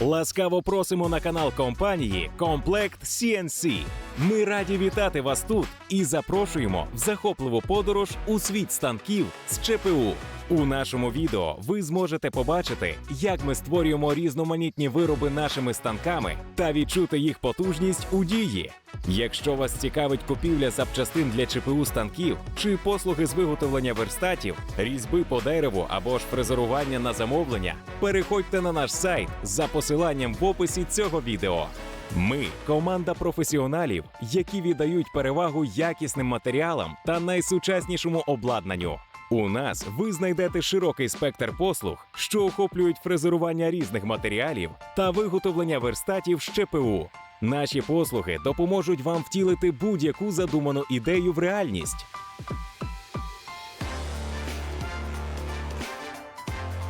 Ласкаво просимо на канал компанії Комплект CNC. Ми раді вітати вас тут і запрошуємо в захопливу подорож у світ станків з ЧПУ. У нашому відео ви зможете побачити, як ми створюємо різноманітні вироби нашими станками та відчути їх потужність у дії. Якщо вас цікавить купівля запчастин для ЧПУ станків чи послуги з виготовлення верстатів, різьби по дереву або ж фрезерування на замовлення, переходьте на наш сайт за посиланням в описі цього відео. Ми команда професіоналів, які віддають перевагу якісним матеріалам та найсучаснішому обладнанню. У нас ви знайдете широкий спектр послуг, що охоплюють фрезерування різних матеріалів та виготовлення верстатів з ЧПУ. Наші послуги допоможуть вам втілити будь-яку задуману ідею в реальність.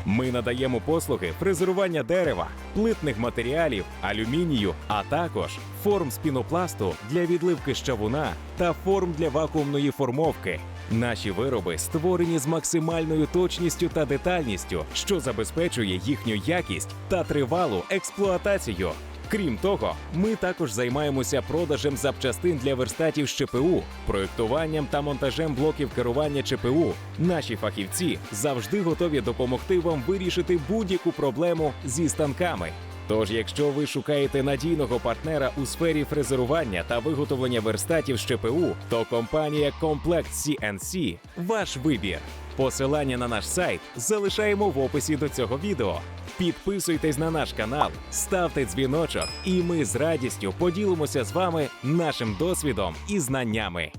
Ми надаємо послуги фрезерування дерева, плитних матеріалів, алюмінію, а також форм з пінопласту для відливки щавуна та форм для вакуумної формовки. Наші вироби створені з максимальною точністю та детальністю, що забезпечує їхню якість та тривалу експлуатацію. Крім того, ми також займаємося продажем запчастин для верстатів ЧПУ, проєктуванням та монтажем блоків керування ЧПУ. Наші фахівці завжди готові допомогти вам вирішити будь-яку проблему зі станками. Тож, якщо ви шукаєте надійного партнера у сфері фрезерування та виготовлення верстатів з ЧПУ, то компанія Комплект CNC – ваш вибір. Посилання на наш сайт залишаємо в описі до цього відео. Підписуйтесь на наш канал, ставте дзвіночок, і ми з радістю поділимося з вами нашим досвідом і знаннями.